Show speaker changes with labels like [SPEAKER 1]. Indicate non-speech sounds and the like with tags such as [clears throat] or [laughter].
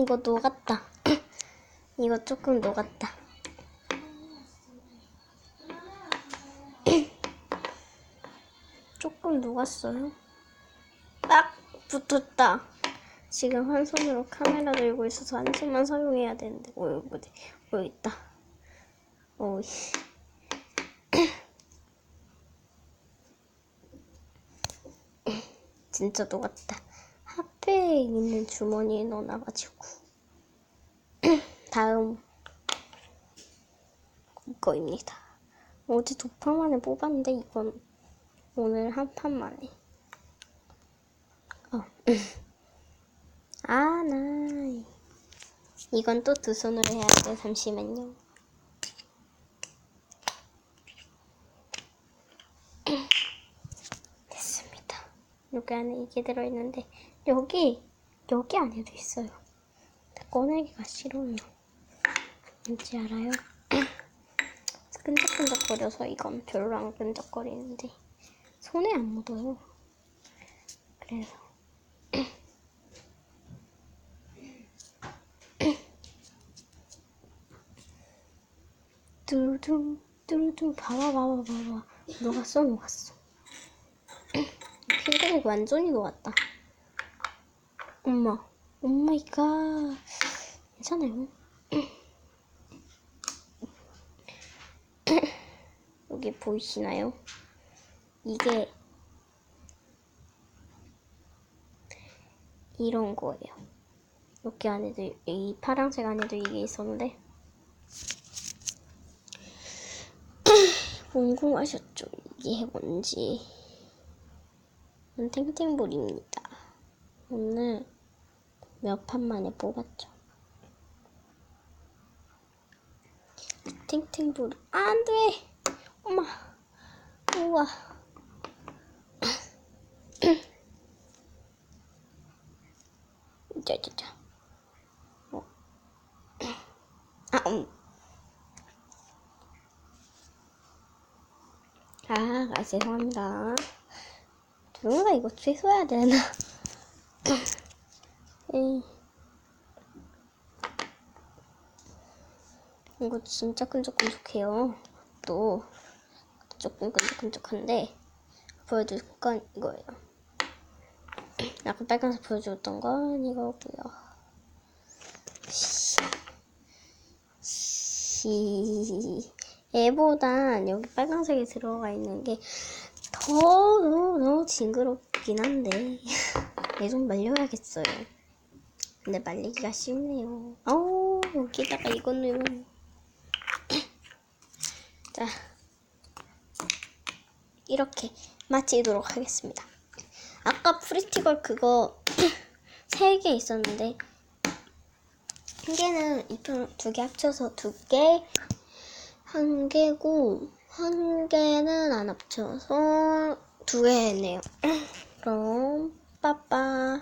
[SPEAKER 1] 이거 녹았다. [clears throat] 이거 조금 녹았다. [clears throat] 조금 녹았어요. 딱 붙었다. 지금 한 손으로 카메라 들고 있어서 한 손만 사용해야 되는데. 오, 여기, 어디? 어, 여기 있다. 오이. [clears throat] 진짜 녹았다. 핫팩 있는 주머니에 넣어놔가지고. [clears throat] 다음 이거입니다. 어제 두 판 만에 뽑았는데 이건 오늘 한 판 만에. 어. [clears throat] 아, 나. 이건 또 두 손으로 해야 돼. 잠시만요. [clears throat] 됐습니다. 여기 안에 이게 들어있는데 여기 여기 안에도 있어요. 꺼내기가 싫어요. 뭔지 알아요? [clears throat] 끈적끈적거려서 이건 별로 안 끈적거리는데 손에 안 묻어요. 그래서 [clears throat] 뚜루둥 뚜루둥 봐봐 봐봐 봐봐 녹았어 녹았어 [clears throat] 핑크색 완전히 녹았다 엄마 오마이갓 괜찮아요 [clears throat] 여기 보이시나요? 이게 이런 거예요 여기 안에도 이 파란색 안에도 이게 있었는데 [clears throat] 궁금하셨죠? 이게 뭔지. 탱탱볼입니다. 오늘 몇 판 만에 뽑았죠. 탱탱볼, 안 돼! 엄마! 우와. [clears throat] 짜자자. 어. 아, 음. 아, 아 죄송합니다. 조용가 이거 취소해야 되나? [clears throat] 이거 진짜 끈적끈적해요. 또 조금 끈적끈적한데 보여줄 건 이거예요. [clears throat] 아까 빨간색 보여줬던 건 이거고요. 시... 얘보단 여기 빨간색이 들어가 있는 게 더 너무, 너무 징그럽긴 한데 [laughs] 얘 좀 말려야겠어요. 근데 말리기가 쉽네요. 어우 여기다가 이거 넣으면 자 이렇게 마치도록 하겠습니다. 아까 프리티걸 그거 [clears throat] 세개 있었는데 한 개는 이두 개 합쳐서 두 개, 한 개고 한 개는 안 합쳐서 두개 했네요. [clears throat] 그럼 빠빠.